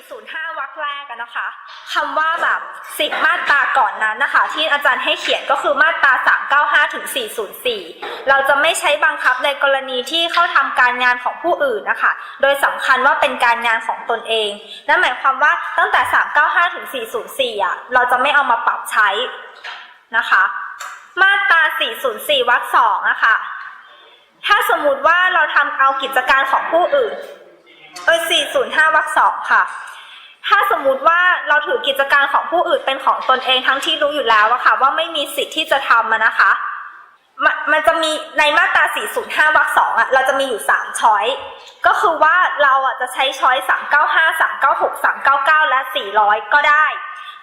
405วรรคแรกกันนะคะคำว่าแบบสิบมาตราก่อนนั้นนะคะ ที่อาจารย์ให้เขียนก็คือมาตรา 395ถึง404 เราจะไม่ใช้บังคับในกรณีที่เข้าทำการงานของผู้อื่นนะคะ โดยสำคัญว่าเป็นการงานของตนเอง นั่นหมายความว่าตั้งแต่ 395ถึง404อะเราจะไม่เอามาปรับใช้นะคะ มาตรา 404วรรคสองอะคะถ้าสมมุติว่าเราทำเอากิจการของผู้อื่น เอ้ย405วรรคสองค่ะ ถ้าสมมุติว่าเราถือกิจการของผู้อื่นเป็นของตนเองทั้งที่รู้อยู่แล้วอะค่ะ ว่าไม่มีสิทธิ์ที่จะทำนะคะมันมันจะมีในมาตรา 405วรรคสองอะเราจะมีอยู่ 3 ช้อย ก็คือว่าเราอะจะใช้ช้อย 395 396 399 และ 400 ก็ได้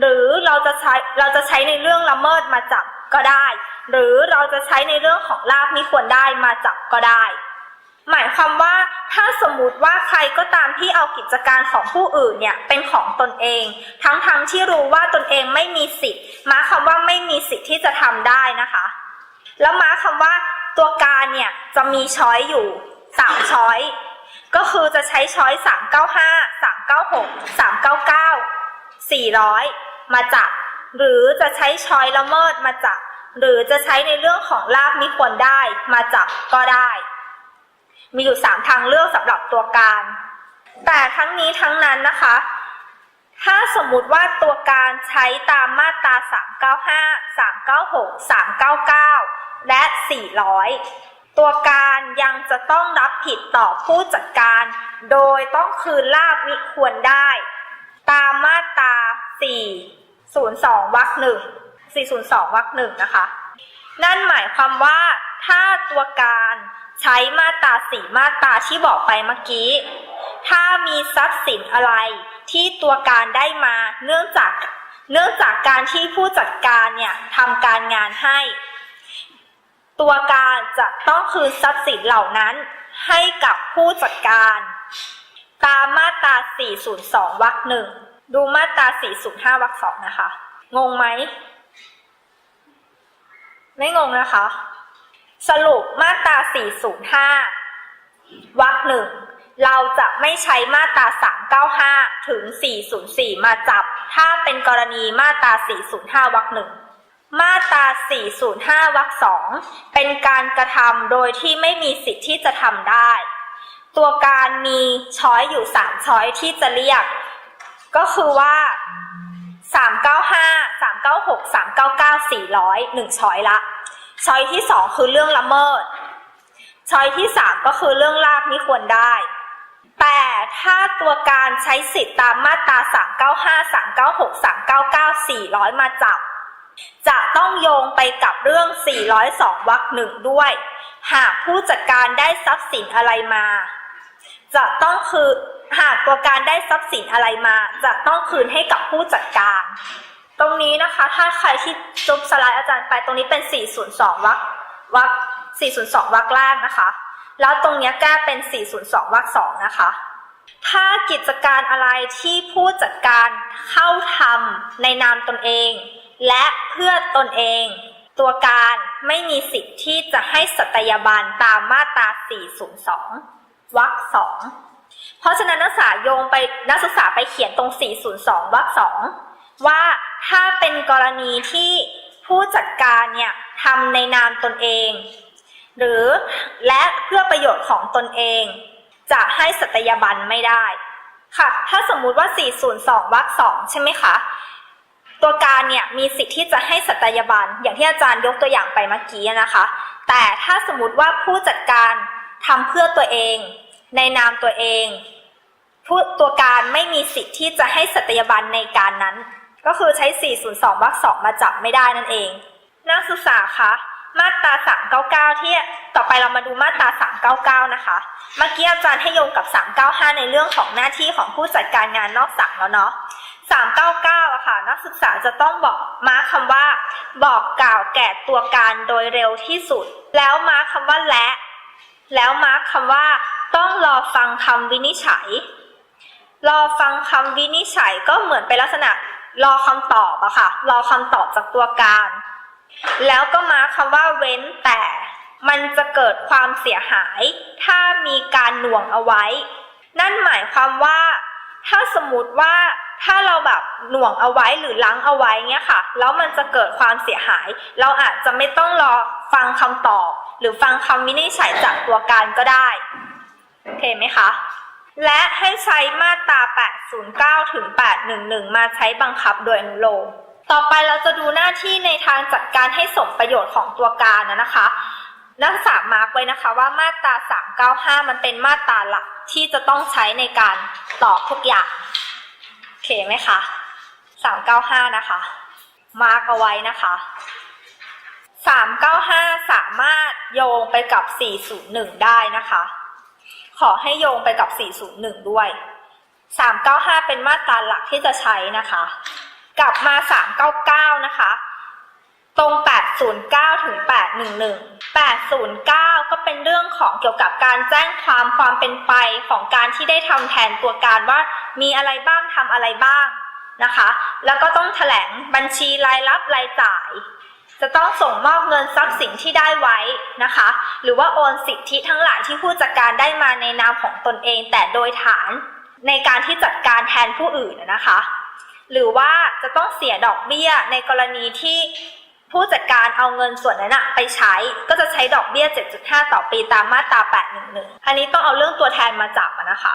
หรือเราจะใช้เราจะใช้ในเรื่องละเมิดมาจับก็ได้ หรือเราจะใช้ในเรื่องของลาบมิควรได้มาจับก็ได้ หมายความว่าถ้าสมมติว่าใครก็ตามที่เอากิจการของผู้อื่นเนี่ยเป็นของตนเอง ทั้งๆทที่รู้ว่าตนเองไม่มีสิทธิ์หมายความว่าไม่มีสิทธิ์ที่จะทำได้นะคะ แล้วหมายความว่าตัวการเนี่ยจะมีช้อยอยู่สามช้อยก็คือจะใช้ช้อย395 396 399 400มาจับหรือจะใช้ช้อยละเมิดมาจับหรือจะใช้ในเรื่องของลาบมิควรได้มาจับก็ได้ มีอยู่ 3 ทางเลือกสำหรับตัวการ แต่ทั้งนี้ทั้งนั้นนะคะ ถ้าสมมุติว่าตัวการใช้ตามมาตรา 395 396 399 และ 400 ตัวการยังจะต้องรับผิดต่อผู้จัดการ โดยต้องคืนลาบมิควรได้ ตามมาตรา 402วรรคหนึ่ง402วรรคหนึ่งนะคะ นั่นหมายความว่าถ้าตัวการ ใช้มาตราสี่มาตราที่บอกไปเมื่อกี้ ถ้ามีทรัพย์สินอะไรที่ตัวการได้มาเนื่องจากเนื่องจากการที่ผู้จัดการเนี่ยทำการงานให้ ตัวการจะต้องคืนทรัพย์สินเหล่านั้นให้กับผู้จัดการ ตามมาตรา 402 วรรคหนึ่งดูมาตรา 405 วรรคสองนะคะ งงไหม ไม่งงนะคะ สรุปมาตรา 405 วรรคหนึ่ง เราจะไม่ใช้มาตรา 395 ถึง 404 มาจับ ถ้าเป็นกรณีมาตรา 405 วรรคหนึ่ง มาตรา 405 วรรคสอง เป็นการกระทำโดยที่ไม่มีสิทธิ์ที่จะทำได้ ตัวการมีช้อยอยู่ 3 ช้อยที่จะเรียก ก็คือว่า 395 396 399 400 1ช้อยละ ช้อยที่2คือเรื่องละเมิด ช้อยที่3ก็คือเรื่องลาบมิควรได้ แต่ถ้าตัวการใช้สิทธิตามมาตรา 395 396 399 400 มาจับ จะต้องโยงไปกับเรื่อง 402 วรรคหนึ่งด้วย หากผู้จัดการได้ทรัพย์สินอะไรมา จะต้องคือหากตัวการได้ทรัพย์สินอะไรมา จะต้องคืนให้กับผู้จัดการ ตรงนี้นะคะ ถ้าใครที่จุบสไลด์อาจารย์ไปตรงนี้เป็น 402วรรควรรค402วรรคแรกนะคะ แล้วตรงเนี้ยแก้เป็น 402วรรคสองนะคะ ถ้ากิจการอะไรที่ผู้จัดการเข้าทำในนามตนเอง และเพื่อตนเอง ตัวการไม่มีสิทธิ์ที่จะให้สัตยาบันตามมาตรา 402วรรคสองเพราะฉะนั้นนักศึกษาโยงไปนักศึกษาไปเขียนตรง 402วรรคสอง ว่าถ้าเป็นกรณีที่ผู้จัดการเนี่ยทำในนามตนเอง หรือและเพื่อประโยชน์ของตนเอง จะให้สัตยาบันไม่ได้ค่ะ ถ้าสมมุติว่า 402วรรคสองใช่ไหมคะ ตัวการเนี่ยมีสิทธิ์ที่จะให้สัตยาบันอย่างที่อาจารย์ยกตัวอย่างไปเมื่อกี้นะคะ แต่ถ้าสมมติว่าผู้จัดการทำเพื่อตัวเอง ในนามตัวเองผู้ตัวการไม่มีสิทธิ์ที่จะให้สัตยาบันในการนั้น ก็คือใช้ 402วรรคสองมาจับไม่ได้นั่นเอง นักศึกษาคะมาตรา399 ที่ต่อไปเรามาดูมาตรา399 นะคะ เมื่อกี้อาจารย์ให้โยงกับ 395 ในเรื่องของหน้าที่ของผู้จัดการงานนอกสั่งแล้วเนาะ 399อะค่ะ นักศึกษาจะต้องบอกมาร์คคำว่า บอกกล่าวแก่ตัวการโดยเร็วที่สุด แล้วมาร์คคำว่าและ แล้วมาร์คคำว่า ต้องรอฟังคำวินิจฉัย รอฟังคำวินิจฉัยก็เหมือนเป็นลักษณะ รอคำตอบอะค่ะ รอคำตอบจากตัวการ แล้วก็มาคคำว่าเว้นแต่มันจะเกิดความเสียหาย ถ้ามีการหน่วงเอาไว้ นั่นหมายความว่า ถ้าสมมติว่าถ้าเราแบบหน่วงเอาไว้หรือล้างเอาไว้เงี้ยค่ะ แล้วมันจะเกิดความเสียหาย เราอาจจะไม่ต้องรอฟังคำตอบ หรือฟังคำวินิจฉัยจากตัวการก็ได้ โอเคไหมคะ และให้ใช้มาตรา 809 ถึง 811 มาใช้บังคับโดยอนุโลม ต่อไปเราจะดูหน้าที่ในทางจัดการให้สมประโยชน์ของตัวการนะนะคะ นักศึกษามาร์กไว้นะคะว่ามาตรา 395 มันเป็นมาตราหลักที่จะต้องใช้ในการตอบทุกอย่างโอเคไหมคะ 395 นะคะ มาร์กเอาไว้นะคะ395 สามารถโยงไปกับ 401 ได้นะคะ ขอให้โยงไปกับ 401 ด้วย 395 เป็นมาตราหลักที่จะใช้นะคะ กลับมา 399 นะคะ ตรง 809 ถึง 811 809 ก็เป็นเรื่องของเกี่ยวกับการแจ้งความความเป็นไปของการที่ได้ทำแทนตัวการว่ามีอะไรบ้างทำอะไรบ้างนะคะ แล้วก็ต้องแถลงบัญชีรายรับรายจ่าย จะต้องส่งมอบเงินทรัพย์สินที่ได้ไว้นะคะ หรือว่าโอนสิทธิทั้งหลายที่ผู้จัดการได้มาในนามของตนเอง แต่โดยฐานในการที่จัดการแทนผู้อื่นนะคะ หรือว่าจะต้องเสียดอกเบี้ยในกรณีที่ผู้จัดการเอาเงินส่วนนั้นไปใช้ ก็จะใช้ดอกเบี้ย 7.5 ต่อปีตามมาตรา 811 อันนี้ต้องเอาเรื่องตัวแทนมาจับนะคะ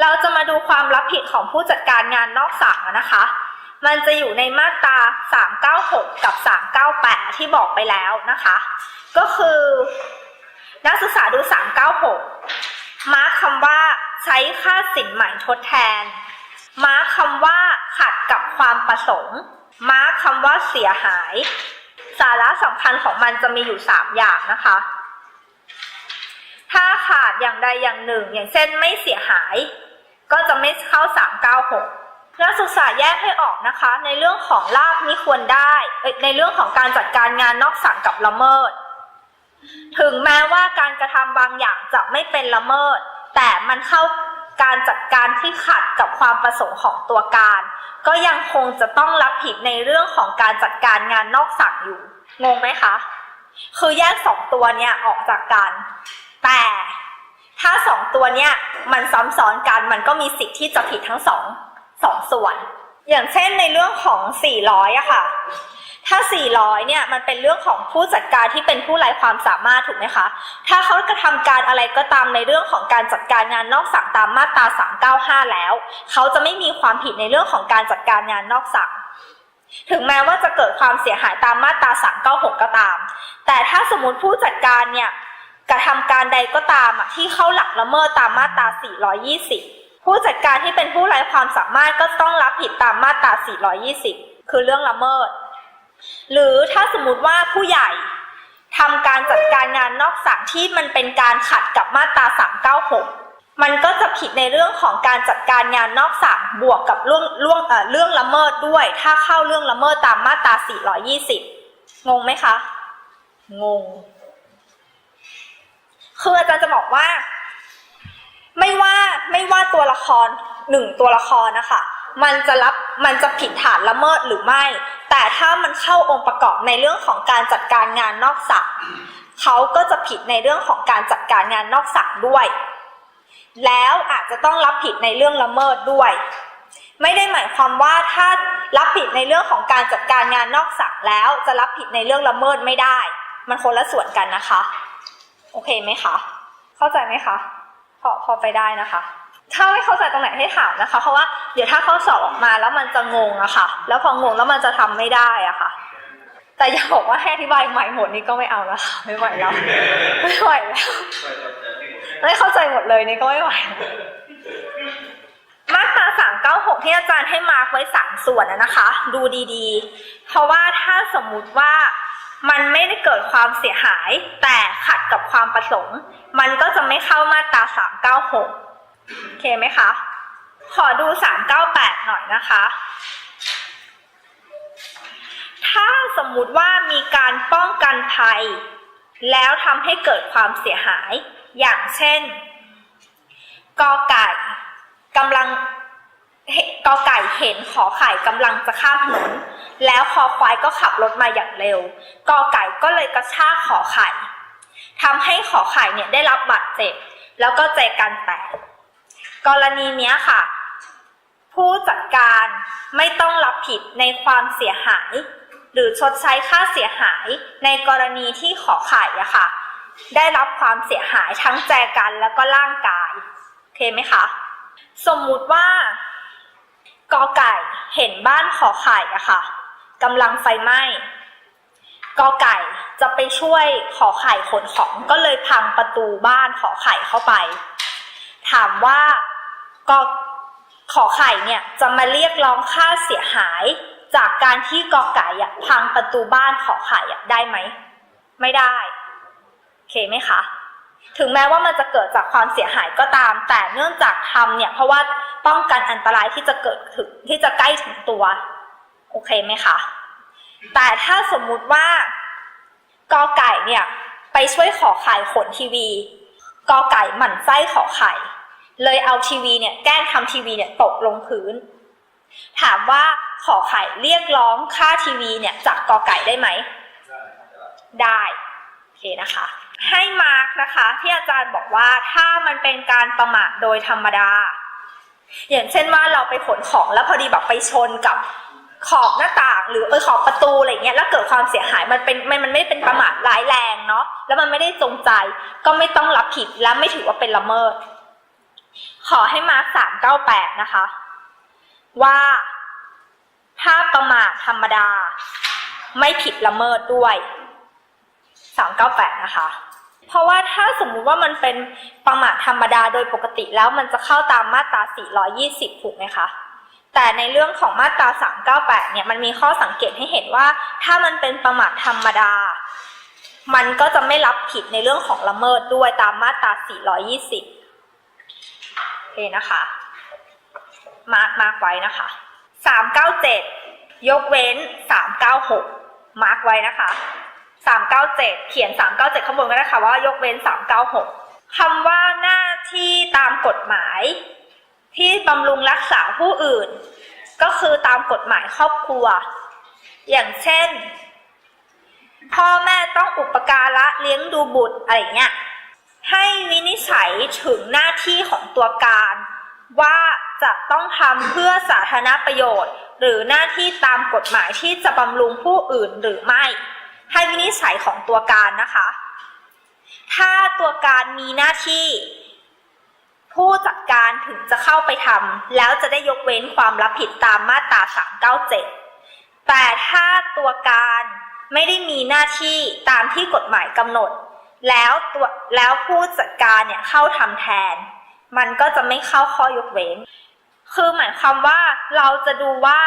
เราจะมาดูความรับผิดของผู้จัดการงานนอกสั่งอะนะคะ มันจะอยู่ในมาตรา 396 กับ 398 ที่บอกไปแล้วนะคะ ก็คือนักศึกษาดู 396 มาร์คคำว่าใช้ค่าสินใหม่ทดแทน มาร์คคำว่าขัดกับความประสงค์ มาร์คคำว่าเสียหาย สาระสำคัญของมันจะมีอยู่ 3 อย่างนะคะ ถ้าขาดอย่างใดอย่างหนึ่ง อย่างเช่นไม่เสียหาย ก็จะไม่เข้า 396 นักศึกษาแยกให้ออกนะคะ ในเรื่องของลาบมิควรได้ในเรื่องของการจัดการงานนอกสั่งกับละเมิด ถึงแม้ว่าการกระทำบางอย่างจะไม่เป็นละเมิด แต่มันเข้าการจัดการที่ขัดกับความประสงค์ของตัวการ ก็ยังคงจะต้องรับผิดในเรื่องของการจัดการงานนอกสั่งอยู่งงไหมคะ คือแยกสองตัวเนี่ยออกจากกัน แต่ถ้าสองตัวเนี่ยมันซ้ำซ้อนกันมันก็มีสิทธิ์ที่จะผิดทั้งสอง สองส่วน อย่างเช่นในเรื่องของ 400อะค่ะ ถ้า 400 เนี่ย มันเป็นเรื่องของผู้จัดการที่เป็นผู้ไร้ความสามารถถูกไหมคะ ถ้าเขากระทำการอะไรก็ตามในเรื่องของการจัดการงานนอกสั่งตามมาตรา 395 แล้ว เขาจะไม่มีความผิดในเรื่องของการจัดการงานนอกสั่งถึงแม้ว่าจะเกิดความเสียหายตามมาตรา 396 ก็ตาม แต่ถ้าสมมติผู้จัดการเนี่ยกระทำการใดก็ตามที่เข้าหลักละเมิดตามมาตรา 420 ผู้จัดการที่เป็นผู้ไร้ความสามารถก็ต้องรับผิดตามมาตรา 420 คือเรื่องละเมิด หรือถ้าสมมติว่าผู้ใหญ่ทำการจัดการงานนอกสั่งที่มันเป็นการขัดกับมาตรา 396 มันก็จะผิดในเรื่องของการจัดการงานนอกสั่งบวกกับเรื่องเรื่องเรื่องละเมิดด้วย ถ้าเข้าเรื่องละเมิดตามมาตรา 420 งงไหมคะ งง คืออาจารย์จะบอกว่า ไม่ว่าตัวละครหนึ่งตัวละครนะคะ มันจะรับมันจะผิดฐานละเมิดหรือไม่ แต่ถ้ามันเข้าองค์ประกอบในเรื่องของการจัดการงานนอกสั่งเขาก็จะผิดในเรื่องของการจัดการงานนอกสั่งด้วย แล้วอาจจะต้องรับผิดในเรื่องละเมิดด้วย ไม่ได้หมายความว่าถ้ารับผิดในเรื่องของการจัดการงานนอกสั่งแล้วจะรับผิดในเรื่องละเมิดไม่ได้ มันคนละส่วนกันนะคะ โอเคไหมคะ เข้าใจไหมคะ พอพอไปได้นะคะ ถ้าไม่เข้าใจตรงไหนให้ถามนะคะ เพราะว่าเดี๋ยวถ้าเขาสอบออกมาแล้วมันจะงงอะค่ะ แล้วพองงแล้วมันจะทำไม่ได้อะค่ะ แต่อย่าบอกว่าให้อธิบายใหม่หมดนี่ก็ไม่เอาแล้วค่ะไม่ไหวแล้วไม่ไหวแล้วไม่เข้าใจหมดเลยนี่ก็ไม่ไหวมาตรา396ที่อาจารย์ให้มาร์กไว้สามส่วนนะนะคะ ดูดีๆ เพราะว่าถ้าสมมุติว่า มันไม่ได้เกิดความเสียหาย แต่ขัดกับความประสงค์ มันก็จะไม่เข้ามาตรา 396 โอเคไหมคะ ขอดู 398 หน่อยนะคะ ถ้าสมมุติว่ามีการป้องกันภัย แล้วทำให้เกิดความเสียหาย อย่างเช่นกอไก่กำลัง กอไก่เห็นขอไข่กำลังจะข้ามถนน แล้วคอควายก็ขับรถมาอย่างเร็ว กอไก่ก็เลยกระชากขอไข่ทำให้ขอไข่เนี่ยได้รับบาดเจ็บ แล้วก็ใจกันแตกกรณีเนี้ยค่ะ ผู้จัดการไม่ต้องรับผิดในความเสียหาย หรือชดใช้ค่าเสียหายในกรณีที่ขอไข่อะค่ะ ได้รับความเสียหายทั้งแจกันแล้วก็ร่างกายโอเคไหมคะ สมมุติว่า กอไก่เห็นบ้านขอไข่อะค่ะกำลังไฟไหม้กอไก่จะไปช่วยขอไข่ขนของก็เลยพังประตูบ้านขอไข่เข้าไป ถามว่ากอขอไข่เนี่ยจะมาเรียกร้องค่าเสียหายจากการที่กอไก่อะพังประตูบ้านขอไข่อะได้ไหม ไม่ได้ โอเคไหมคะ ถึงแม้ว่ามันจะเกิดจากความเสียหายก็ตาม แต่เนื่องจากทำเนี่ย เพราะว่าป้องกันอันตรายที่จะเกิดถึงที่จะใกล้ถึงตัว โอเคไหมคะ แต่ถ้าสมมุติว่ากอไก่เนี่ย ไปช่วยขอไข่ขนทีวีกอไก่หมั่นไส้ขอไข่ เลยเอาทีวีเนี่ยแกล้งทำทีวีเนี่ยตกลงพื้น ถามว่าขอไข่เรียกร้องค่าทีวีเนี่ยจากกอไก่ได้ไหม ได้ โอเคนะคะ ให้มาร์กนะคะที่อาจารย์บอกว่าถ้ามันเป็นการประมาทโดยธรรมดา อย่างเช่นว่าเราไปขนของแล้วพอดีแบบไปชนกับขอบหน้าต่างหรือเออขอบประตูอะไรเงี้ยแล้วเกิดความเสียหายมันเป็นมันมันไม่ได้เป็นประมาทร้ายแรงเนาะแล้วมันไม่ได้จงใจ ก็ไม่ต้องรับผิดและไม่ถือว่าเป็นละเมิด ขอให้มาร์กสามเก้าแปดนะคะ ว่าถ้าประมาทธรรมดา ไม่ผิดละเมิดด้วย398นะคะ เพราะว่าถ้าสมมุติว่ามันเป็นประมาทธรรมดาโดยปกติแล้วมันจะเข้าตามมาตรา 420 ถูกไหมคะ แต่ในเรื่องของมาตรา 398 เนี่ยมันมีข้อสังเกตให้เห็นว่า ถ้ามันเป็นประมาทธรรมดา มันก็จะไม่รับผิดในเรื่องของละเมิดด้วยตามมาตรา 420โอเคนะคะ มาร์กมาร์กไว้นะคะ 397 ยกเว้น 396 มาร์กไว้นะคะ 397 เขียน 397 ข้างบนก็ได้ค่ะว่ายกเว้น 396 คำว่าหน้าที่ตามกฎหมาย ที่บำรุงรักษาผู้อื่น ก็คือตามกฎหมายครอบครัว อย่างเช่น พ่อแม่ต้องอุปการะเลี้ยงดูบุตรอะไรเงี้ยให้วินิจฉัยถึงหน้าที่ของตัวการ ว่าจะต้องทำเพื่อสาธารณประโยชน์ หรือหน้าที่ตามกฎหมายที่จะบำรุงผู้อื่นหรือไม่ ให้วินิจฉัยของตัวการนะคะ ถ้าตัวการมีหน้าที่ ผู้จัดการถึงจะเข้าไปทำแล้วจะได้ยกเว้นความรับผิดตามมาตรา 397 แต่ถ้าตัวการไม่ได้มีหน้าที่ตามที่กฎหมายกำหนด แล้วตัวแล้วผู้จัดการเนี่ยเข้าทำแทน มันก็จะไม่เข้าข้อยกเว้น คือหมายความว่าเราจะดูว่า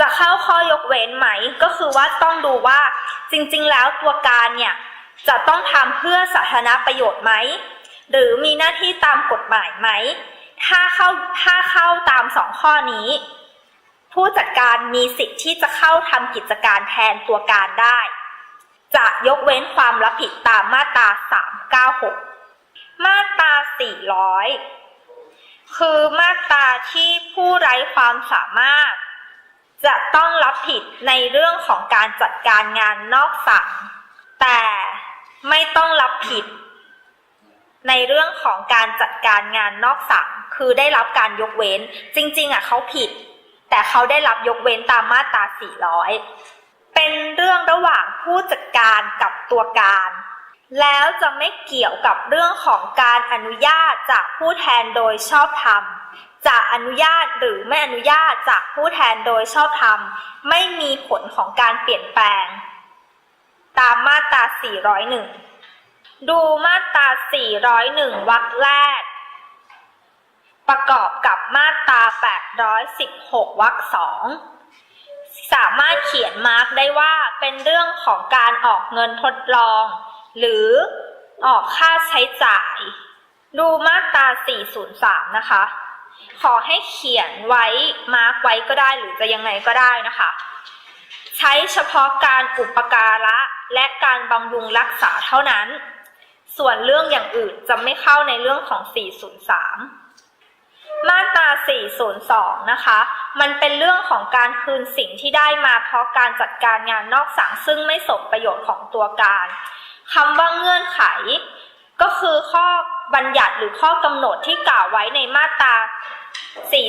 จะเข้าข้อยกเว้นไหม ก็คือว่าต้องดูว่าจริงๆ แล้วตัวการเนี่ยจะต้องทำเพื่อสาธารณประโยชน์ไหม หรือมีหน้าที่ตามกฎหมายไหม ถ้าเข้าถ้าเข้าตามสองข้อนี้ ผู้จัดการมีสิทธิ์ที่จะเข้าทำกิจการแทนตัวการได้ จะยกเว้นความรับผิดตามมาตรา 396 มาตรา 400 คือมาตราที่ผู้ไร้ความสามารถ จะต้องรับผิดในเรื่องของการจัดการงานนอกสั่งแต่ไม่ต้องรับผิด ในเรื่องของการจัดการงานนอกสั่งคือได้รับการยกเว้น จริง ๆ อะเขาผิด แต่เขาได้รับยกเว้นตามมาตรา 400 เป็นเรื่องระหว่างผู้จัดการกับตัวการ แล้วจะไม่เกี่ยวกับเรื่องของการอนุญาตจากผู้แทนโดยชอบธรรม จะอนุญาตหรือไม่อนุญาตจากผู้แทนโดยชอบธรรม ไม่มีผลของการเปลี่ยนแปลง ตามมาตรา 401 ดูมาตรา 401 วรรคแรก ประกอบกับมาตรา 816 วรรคสองสามารถเขียนมาร์กได้ว่าเป็นเรื่องของการออกเงินทดลอง หรือออกค่าใช้จ่าย ดูมาตรา 403 นะคะ ขอให้เขียนไว้มาร์กไว้ก็ได้หรือจะยังไงก็ได้นะคะ ใช้เฉพาะการอุปการะและการบำรุงรักษาเท่านั้น ส่วนเรื่องอย่างอื่นจะไม่เข้าในเรื่องของ 403 มาตรา 402 นะคะ มันเป็นเรื่องของการคืนสิ่งที่ได้มาเพราะการจัดการงานนอกสังซึ่งไม่สมประโยชน์ของตัวการคำว่าเงื่อนไข ก็คือข้อ บัญญัติหรือข้อกำหนดที่กล่าวไว้ในมาตรา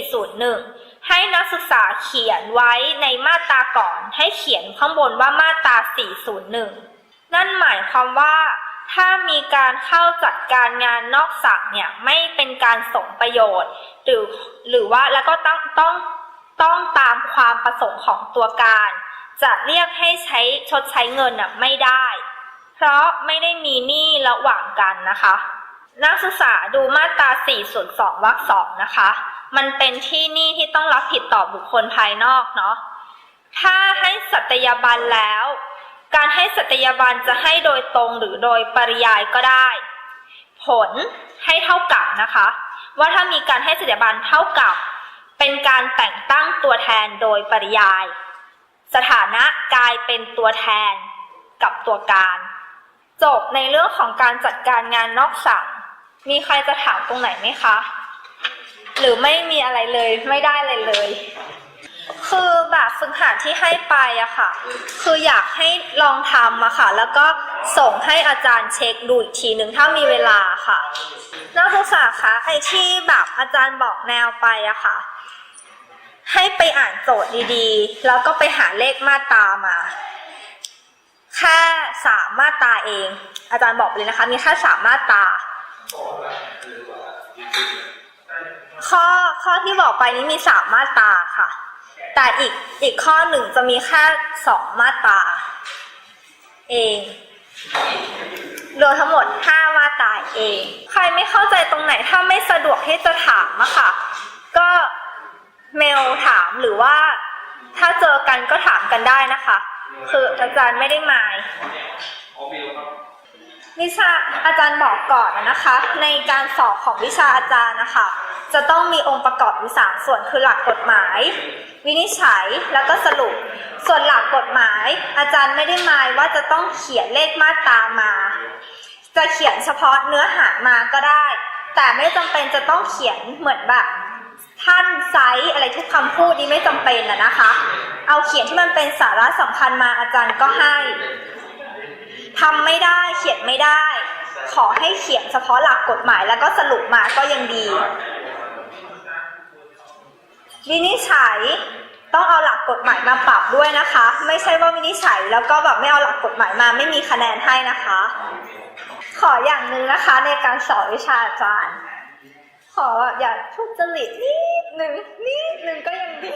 401นักศึกษาเขียนไว้ในมาตราก่อน ให้เขียนข้างบนว่ามาตรา 401 นั่นหมายความว่า ถ้ามีการเข้าจัดการงานนอกสั่งเนี่ยไม่เป็นการสมประโยชน์ หรือหรือว่าแล้วก็ต้องต้องต้องตามความประสงค์ของตัวการ จะเรียกให้ใช้ชดใช้เงินน่ะไม่ได้ เพราะไม่ได้มีหนี้ระหว่างกันนะคะ นักศึกษาดูมาตรา4ส่วน2วรรคสองนะคะ มันเป็นที่นี้ที่ต้องรับผิดต่อบุคคลภายนอกเนาะ ถ้าให้สัตยาบันแล้ว การให้สัตยาบันจะให้โดยตรงหรือโดยปริยายก็ได้ ผลให้เท่ากับนะคะ ว่าถ้ามีการให้สัตยาบันเท่ากับ เป็นการแต่งตั้งตัวแทนโดยปริยาย สถานะกลายเป็นตัวแทนกับตัวการ จบในเรื่องของการจัดการงานนอกสั่ง มีใครจะถามตรงไหนไหมคะ หรือไม่มีอะไรเลยไม่ได้เลยเลย คือแบบฝึกหัดที่ให้ไปอะค่ะ คืออยากให้ลองทำอะค่ะ แล้วก็ส่งให้อาจารย์เช็คดูอีกทีหนึ่งถ้ามีเวลาค่ะนักศึกษาคะไอที่แบบอาจารย์บอกแนวไปอะค่ะ ให้ไปอ่านโจทย์ดีๆ แล้วก็ไปหาเลขมาตามาแค่สามมาตาเอง อาจารย์บอกเลยนะคะ มีแค่สามมาตา ข้อข้อที่บอกไปนี้มีสามมาตราค่ะ แต่อีกอีกข้อหนึ่งจะมีแค่สองมาตราเองรวมทั้งหมดห้ามาตราเอง ใครไม่เข้าใจตรงไหนถ้าไม่สะดวกที่จะถามอะค่ะ ก็เมลถามหรือว่าถ้าเจอกันก็ถามกันได้นะคะ คืออาจารย์ไม่ได้หมาย วิชาอาจารย์บอกก่อนนะคะ ในการสอบของวิชาอาจารย์นะคะ จะต้องมีองค์ประกอบอยู่สามส่วนคือหลักกฎหมาย วินิจฉัยแล้วก็สรุป ส่วนหลักกฎหมาย อาจารย์ไม่ได้หมายว่าจะต้องเขียนเลขมาตรามา จะเขียนเฉพาะเนื้อหามาก็ได้ แต่ไม่จำเป็นจะต้องเขียนเหมือนแบบท่านไซส์อะไรทุกคำพูดนี้ไม่จำเป็นนะนะคะ เอาเขียนที่มันเป็นสาระสำคัญมาอาจารย์ก็ให้ เขียนไม่ได้ ขอให้เขียนเฉพาะหลักกฎหมายแล้วก็สรุปมาก็ยังดี วินิจฉัยต้องเอาหลักกฎหมายมาปรับด้วยนะคะ ไม่ใช่ว่าวินิจฉัยแล้วก็แบบไม่เอาหลักกฎหมายมาไม่มีคะแนนให้นะคะ ขออย่างหนึ่งนะคะในการสอนวิชาอาจารย์ ขอแบบอย่าทุจริตนิดหนึ่งนิดหนึ่งก็ยังดี